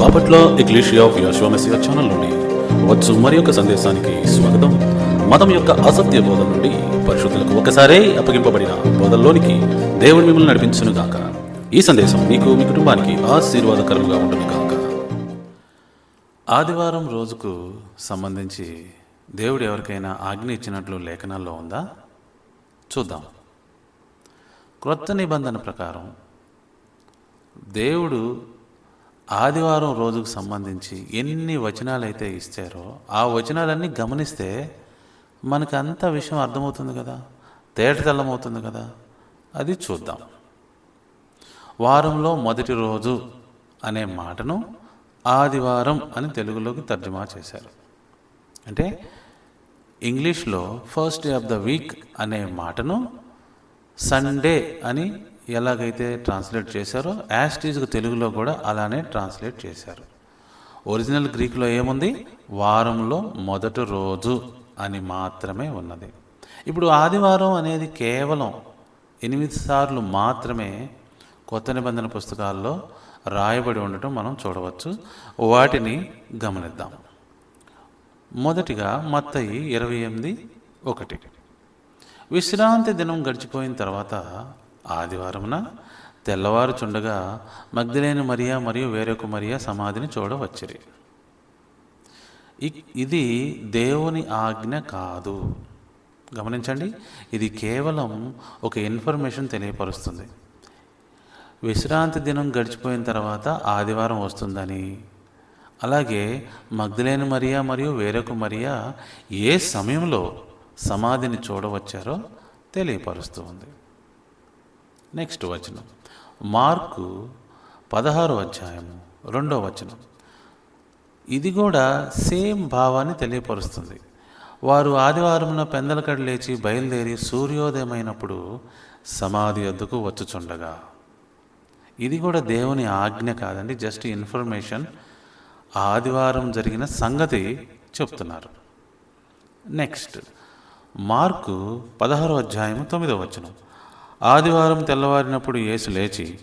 Bapatla ecclesia of యశ్వమసియా channel నుండి వచ్చు మరి యొక్క సందేశానికి స్వాగతం. మతం యొక్క అసత్య బోధ నుండి పరిశుద్ధులకు ఒకసారే అప్పగింపబడిన బోధల్లోనికి దేవుడు మిమ్మల్ని నడిపించును గాక. ఈ సందేశం మీకు మీ కుటుంబానికి ఆశీర్వాదకరంగా ఉంటుంది గాక. ఆదివారం రోజుకు సంబంధించి దేవుడు ఎవరికైనా ఆజ్ఞ ఇచ్చినట్లు లేఖనాల్లో ఉందా? చూద్దాం. క్రొత్త నిబంధన ప్రకారం దేవుడు ఆదివారం రోజుకు సంబంధించి ఎన్ని వచనాలు అయితే ఆ వచనాలన్నీ గమనిస్తే మనకు అంత విషయం అర్థమవుతుంది కదా? తేటతెల్లమవుతుంది కదా? అది చూద్దాం. వారంలో మొదటి రోజు అనే మాటను ఆదివారం అని తెలుగులోకి తర్జుమా చేశారు. అంటే ఇంగ్లీష్లో first day of the week అనే మాటను సండే అని ఎలాగైతే ట్రాన్స్లేట్ చేశారో యాస్టీజ్కి తెలుగులో కూడా అలానే ట్రాన్స్లేట్ చేశారు. ఒరిజినల్ గ్రీక్లో ఏముంది? వారంలో మొదటి రోజు అని మాత్రమే ఉన్నది. ఇప్పుడు ఆదివారం అనేది కేవలం ఎనిమిది సార్లు మాత్రమే కొత్త నిబంధన పుస్తకాల్లో రాయబడి ఉండటం మనం చూడవచ్చు. వాటిని గమనిద్దాం. మొదటిగా మత్తయి ఇరవై ఎనిమిది ఒకటి. విశ్రాంతి దినం గడిచిపోయిన తర్వాత ఆదివారమున తెల్లవారుచుండగా మగ్ధులేని మరియా మరియు వేరొక మరియా సమాధిని చూడవచ్చిరి. ఇది దేవుని ఆజ్ఞ కాదు. గమనించండి ఇది కేవలం ఒక ఇన్ఫర్మేషన్ తెలియపరుస్తుంది. విశ్రాంతి దినం గడిచిపోయిన తర్వాత ఆదివారం వస్తుందని. అలాగే మగ్ధులేని మరియా మరియు వేరొక మరియా ఏ సమయంలో సమాధిని చూడవచ్చారో తెలియపరుస్తూ ఉంది. నెక్స్ట్ వచనం. మార్కు పదహారో అధ్యాయము రెండో వచనం. ఇది కూడా సేమ్ భావాన్ని తెలియపరుస్తుంది. వారు ఆదివారమున పెందలకడ లేచి బయలుదేరి సూర్యోదయమైనప్పుడు సమాధి వద్దకు వచ్చుచుండగా. ఇది కూడా దేవుని ఆజ్ఞ కాదండి జస్ట్ ఇన్ఫర్మేషన్. ఆదివారం జరిగిన సంగతి చెప్తున్నారు. నెక్స్ట్ మార్కు పదహారో అధ్యాయము తొమ్మిదో వచనం. ఆదివారం తెల్లవారినప్పుడు యేసు లేచి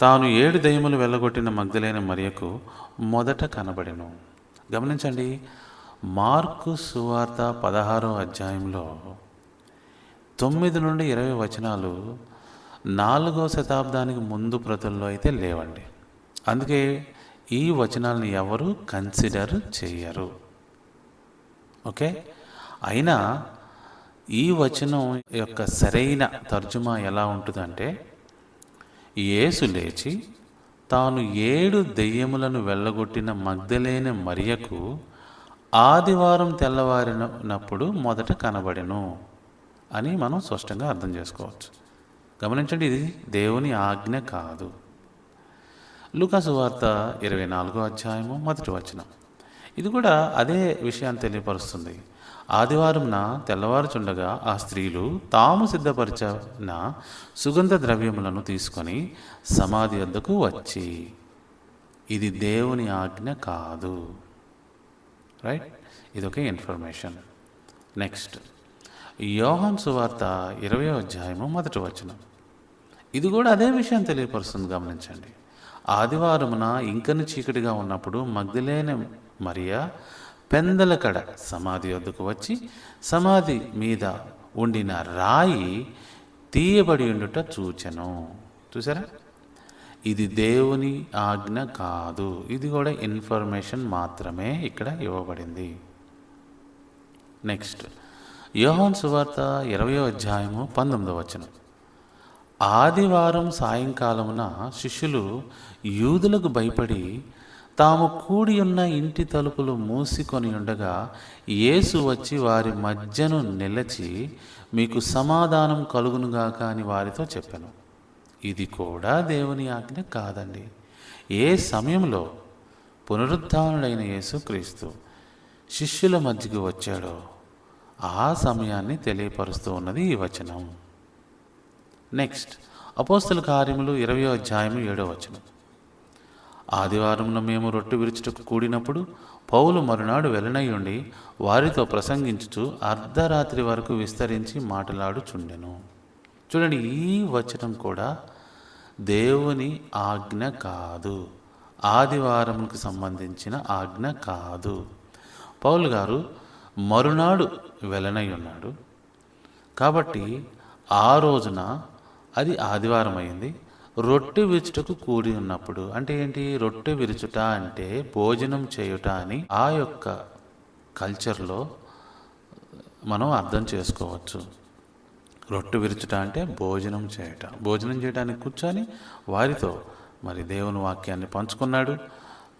తాను ఏడు దయ్యములు వెళ్ళగొట్టిన మగ్ధులైన మరియకు మొదట కనబడెను. గమనించండి మార్కు సువార్త పదహారో అధ్యాయంలో తొమ్మిది నుండి ఇరవై వచనాలు నాలుగో శతాబ్దానికి ముందు ప్రతుల్లో అయితే లేవండి. అందుకే ఈ వచనాలను ఎవరు కన్సిడర్ చేయరు ఓకే? అయినా ఈ వచనం యొక్క సరైన తర్జుమా ఎలా ఉంటుందంటే యేసు లేచి తాను ఏడు దెయ్యములను వెళ్ళగొట్టిన మగ్ధలేని మరియకు ఆదివారం తెల్లవారినప్పుడు మొదట కనబడెను అని మనం స్పష్టంగా అర్థం చేసుకోవచ్చు. గమనించండి ఇది దేవుని ఆజ్ఞ కాదు. లుకాసు వార్త ఇరవై నాలుగో అధ్యాయము మొదటి వచనం. ఇది కూడా అదే విషయాన్ని తెలియపరుస్తుంది. ఆదివారంన తెల్లవారుచుండగా ఆ స్త్రీలు తాము సిద్ధపరిచిన సుగంధ ద్రవ్యములను తీసుకొని సమాధి వద్దకు వచ్చి ఇది దేవుని ఆజ్ఞ కాదు. రైట్ ఇదొక ఇన్ఫర్మేషన్ నెక్స్ట్ యోహన్ సువార్త ఇరవై అధ్యాయము మొదటి వచనం. ఇది కూడా అదే విషయం తెలియపరుస్తుంది గమనించండి. ఆదివారమున ఇంకను చీకటిగా ఉన్నప్పుడు మగ్ధులేని మరియా పెందలకడ సమాధి వద్దకు వచ్చి సమాధి మీద ఉండిన రాయి తీయబడి ఉండుట చూచెను. చూసారా ఇది దేవుని ఆజ్ఞ కాదు. ఇది కూడా ఇన్ఫర్మేషన్ మాత్రమే ఇక్కడ ఇవ్వబడింది. నెక్స్ట్ యోహాన్ సువార్త ఇరవయో అధ్యాయము పంతొమ్మిదో వచనం. ఆదివారం సాయంకాలమున శిష్యులు యూదులకు భయపడి తాము కూడి ఉన్న ఇంటి తలుపులు మూసికొని ఉండగా యేసు వచ్చి వారి మధ్యను నిలిచి మీకు సమాధానం కలుగునుగాక అని వారితో చెప్పాను. ఇది కూడా దేవుని ఆజ్ఞ కాదండి. ఏ సమయంలో పునరుద్ధానుడైన యేసుక్రీస్తు శిష్యుల మధ్యకు వచ్చాడో ఆ సమయాన్ని తెలియపరుస్తూ ఉన్నది ఈ వచనం. నెక్స్ట్ అపోస్తుల కార్యములు ఇరవై అధ్యాయము ఏడో వచనం. ఆదివారమున మేము రొట్టె విరుచుటకు కూడినప్పుడు పౌలు మరునాడు వెలనై ఉండి వారితో ప్రసంగించుచు అర్ధరాత్రి వరకు విస్తరించి మాట్లాడుచుండెను. చూడండి ఈ వచనం కూడా దేవుని ఆజ్ఞ కాదు. ఆదివారంకు సంబంధించిన ఆజ్ఞ కాదు. పౌలు గారు మరునాడు వెలనై ఉన్నాడు. కాబట్టి ఆ రోజున అది ఆదివారం అయింది రొట్టె విరుచుటకు కూడి ఉన్నప్పుడు అంటే ఏంటి? రొట్టె విరుచుట అంటే భోజనం చేయుట అని ఆ యొక్క కల్చర్లో మనం అర్థం చేసుకోవచ్చు. రొట్టె విరుచుట అంటే భోజనం చేయట. భోజనం చేయడానికి కూర్చొని వారితో మరి దేవుని వాక్యాన్ని పంచుకున్నాడు.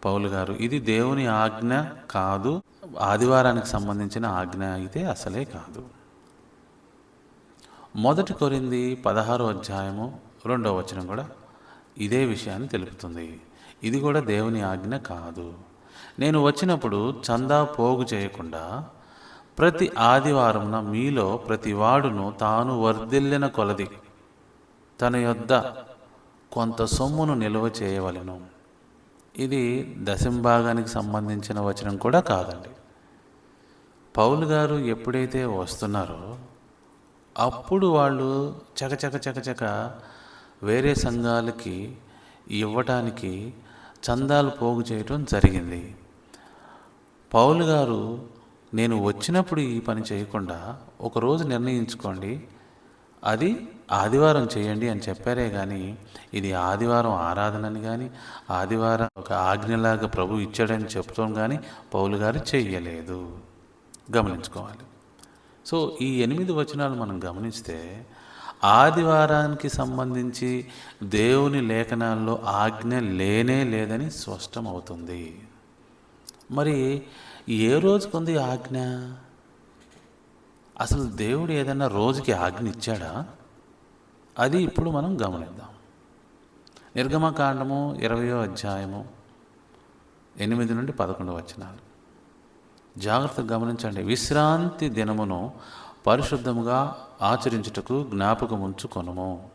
పౌలు గారు ఇది దేవుని ఆజ్ఞ కాదు ఆదివారానికి సంబంధించిన ఆజ్ఞ అయితే అసలే కాదు. మొదటి కొరింది పదహారో అధ్యాయము రెండవ వచనం కూడా ఇదే విషయాన్ని తెలుపుతుంది. ఇది కూడా దేవుని ఆజ్ఞ కాదు. నేను వచ్చినప్పుడు చందా పోగు చేయకుండా ప్రతి ఆదివారంన మీలో ప్రతి వాడును తాను వర్ధిల్లిన కొలది తన యొద్ద కొంత సొమ్మును నిల్వ చేయవలెను. ఇది దశంభాగానికి సంబంధించిన వచనం కూడా కాదండి. పౌలు గారు ఎప్పుడైతే వస్తున్నారో అప్పుడు వాళ్ళు చకచక చకచక వేరే సంఘాలకి ఇవ్వటానికి చందాలు పోగు చేయటం జరిగింది. పౌలు గారు నేను వచ్చినప్పుడు ఈ పని చేయకుండా ఒకరోజు నిర్ణయించుకోండి. అది ఆదివారం చేయండి అని చెప్పారే కానీ ఇది ఆదివారం ఆరాధనని కానీ ఆదివారం ఒక ఆజ్ఞలాగా ప్రభు ఇచ్చాడని చెప్తాం కానీ పౌలు గారు చెయ్యలేదు. గమనించుకోవాలి. సో ఈ ఎనిమిది వచనాలు మనం గమనిస్తే ఆదివారానికి సంబంధించి దేవుని లేఖనాల్లో ఆజ్ఞ లేనే లేదని స్పష్టం అవుతుంది మరి ఏ రోజుకుంది ఆజ్ఞ? అసలు దేవుడు ఏదైనా రోజుకి ఆజ్ఞ ఇచ్చాడా? అది ఇప్పుడు మనం గమనిద్దాం. నిర్గమకాండము ఇరవయో అధ్యాయము ఎనిమిది నుండి పదకొండు వచనాలు. జాగ్రత్తగా గమనించండి. విశ్రాంతి దినమును పరిశుద్ధముగా ఆచరించుటకు జ్ఞాపకముంచుకొనుము.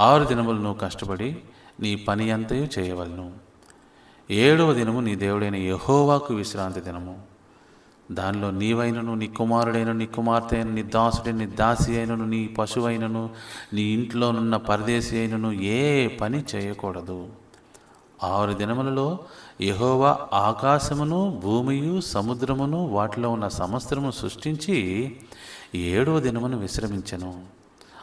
ఆరు దినములు నువ్వు కష్టపడి నీ పని అంతయు చేయవలను. ఏడవ దినము నీ దేవుడైన యహోవాకు విశ్రాంతి దినము. దానిలో నీవైనను నీ కుమారుడైన నీ కుమార్తె అయిన నీ దాసుడైన నీ దాసి అయినను నీ పశువైనను నీ ఇంట్లోనున్న పరదేశి అయినను ఏ పని చేయకూడదు. ఆరు దినములలో యహోవా ఆకాశమును భూమియు సముద్రమును వాటిలో ఉన్న సమస్తము సృష్టించి ఏడవ దినమును విశ్రమించెను.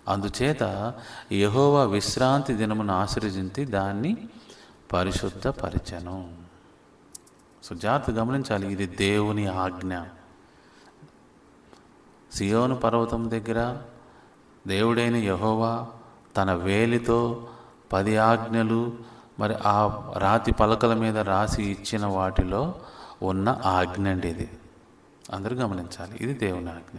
అందుచేత యహోవా విశ్రాంతి దినమును ఆశ్రయించి దాన్ని పరిశుద్ధపరచను. సో జాగ్రత్త గమనించాలి ఇది దేవుని ఆజ్ఞ. సియోను పర్వతం దగ్గర దేవుడైన యహోవా తన వేలితో పది ఆజ్ఞలు మరి ఆ రాతి పలకల మీద రాసి ఇచ్చిన వాటిలో ఉన్న ఆజ్ఞ అండి ఇది. అందరూ గమనించాలి. ఇది దేవుని ఆజ్ఞ.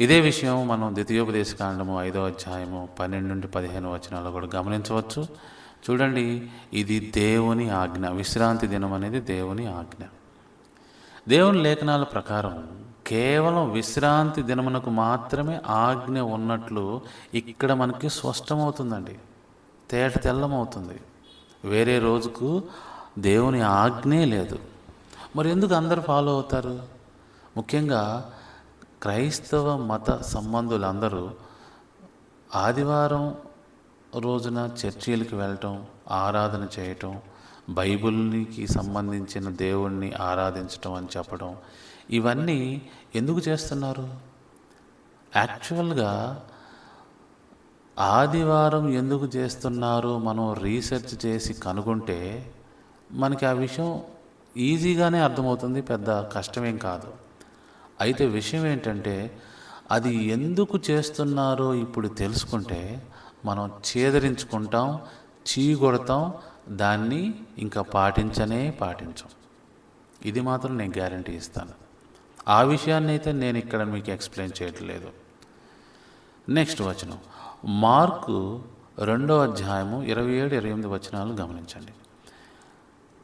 ఇదే విషయం మనం ద్వితీయోపదేశకాండము ఐదో అధ్యాయము పన్నెండు నుండి పదిహేను వచనాలు కూడా గమనించవచ్చు. చూడండి ఇది దేవుని ఆజ్ఞ. విశ్రాంతి దినం అనేది దేవుని ఆజ్ఞ. దేవుని లేఖనాల ప్రకారం కేవలం విశ్రాంతి దినమునకు మాత్రమే ఆజ్ఞ ఉన్నట్లు ఇక్కడ మనకి స్పష్టమవుతుందండి. తేట తెల్లమవుతుంది. వేరే రోజుకు దేవుని ఆజ్ఞే లేదు. మరి ఎందుకు అందరు ఫాలో అవుతారు? ముఖ్యంగా క్రైస్తవ మత సంబంధులందరూ ఆదివారం రోజున చర్చీలకు వెళ్ళటం ఆరాధన చేయటం బైబిల్కి సంబంధించిన దేవుణ్ణి ఆరాధించటం అని చెప్పడం ఇవన్నీ ఎందుకు చేస్తున్నారు? యాక్చువల్గా ఆదివారం ఎందుకు చేస్తున్నారు మనం రీసెర్చ్ చేసి కనుగొంటే మనకి ఆ విషయం ఈజీగానే అర్థమవుతుంది పెద్ద కష్టమేం కాదు. అయితే విషయం ఏంటంటే అది ఎందుకు చేస్తున్నారో ఇప్పుడు తెలుసుకుంటే మనం చేదరించుకుంటాం చీగొడతాం దాన్ని ఇంకా పాటించనే పాటించం. ఇది మాత్రం నేను గ్యారంటీ ఇస్తాను. ఆ విషయాన్ని అయితే నేను ఇక్కడ మీకు ఎక్స్ప్లెయిన్ చేయట్లేదు. నెక్స్ట్ వచనం. మార్కు రెండో అధ్యాయము ఇరవై ఏడు ఇరవై ఎనిమిది వచనాలు గమనించండి.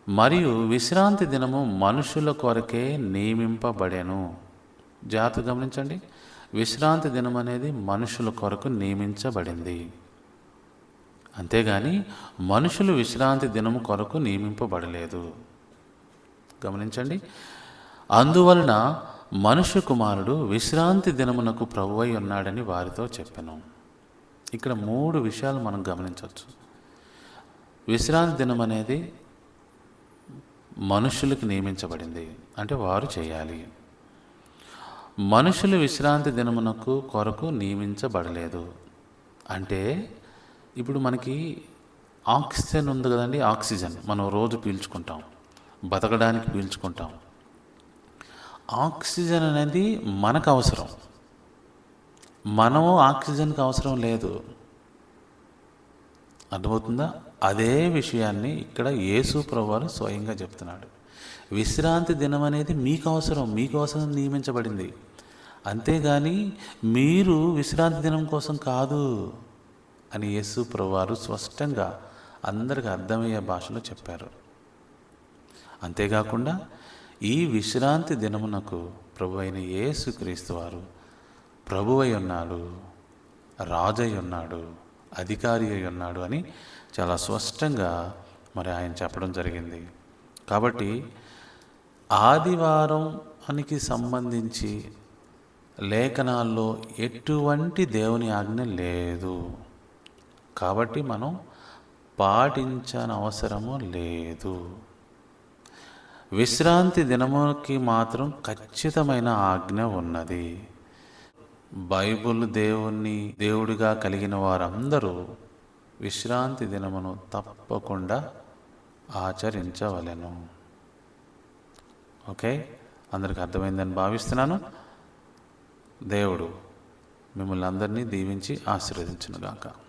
మరియు విశ్రాంతి దినము మనుషుల కొరకే నియమింపబడెను. జాగ్రత్త గమనించండి. విశ్రాంతి దినం అనేది మనుషుల కొరకు నియమించబడింది. అంతేగాని మనుషులు విశ్రాంతి దినము కొరకు నియమింపబడలేదు. గమనించండి. అందువలన మనుష్య కుమారుడు విశ్రాంతి దినమునకు ప్రభువై ఉన్నాడని వారితో చెప్పాను. ఇక్కడ మూడు విషయాలు మనం గమనించవచ్చు. విశ్రాంతి దినం అనేది మనుషులకు నియమించబడింది. అంటే వారు చేయాలి. మనుషులు విశ్రాంతి దినమునకు కొరకు నియమించబడలేదు. అంటే ఇప్పుడు మనకి ఆక్సిజన్ ఉంది కదండి ఆక్సిజన్. మనం రోజు పీల్చుకుంటాం. బతకడానికి పీల్చుకుంటాం. ఆక్సిజన్ అనేది మనకు అవసరం. మనము ఆక్సిజన్కి అవసరం లేదు. అర్థమవుతుందా? అదే విషయాన్ని ఇక్కడ యేసు ప్రభువారు స్వయంగా చెప్తున్నాడు. విశ్రాంతి దినం అనేది మీకు అవసరం మీకోసం నియమించబడింది. అంతేగాని మీరు విశ్రాంతి దినం కోసం కాదు అని యేసు ప్రభువారు స్పష్టంగా అందరికి అర్థమయ్యే భాషలో చెప్పారు. అంతేకాకుండా ఈ విశ్రాంతి దినమునకు ప్రభు అయిన యేసుక్రీస్తు వారు ప్రభువై ఉన్నాడు రాజై ఉన్నాడు అధికారి అయి ఉన్నాడు అని చాలా స్పష్టంగా మరి ఆయన చెప్పడం జరిగింది. కాబట్టి ఆదివారానికి సంబంధించి లేఖనాల్లో ఎటువంటి దేవుని ఆజ్ఞ లేదు. కాబట్టి మనం పాటించనవసరము లేదు. విశ్రాంతి దినముకి మాత్రం ఖచ్చితమైన ఆజ్ఞ ఉన్నది. బైబుల్ దేవుణ్ణి దేవుడిగా కలిగిన వారందరూ విశ్రాంతి దినమును తప్పకుండా ఆచరించవలెను. ఓకే? అందరికి అర్థమైందని భావిస్తున్నాను. దేవుడు మిమ్మల్ని అందరినీ దీవించి ఆశీర్వదించునుగాక.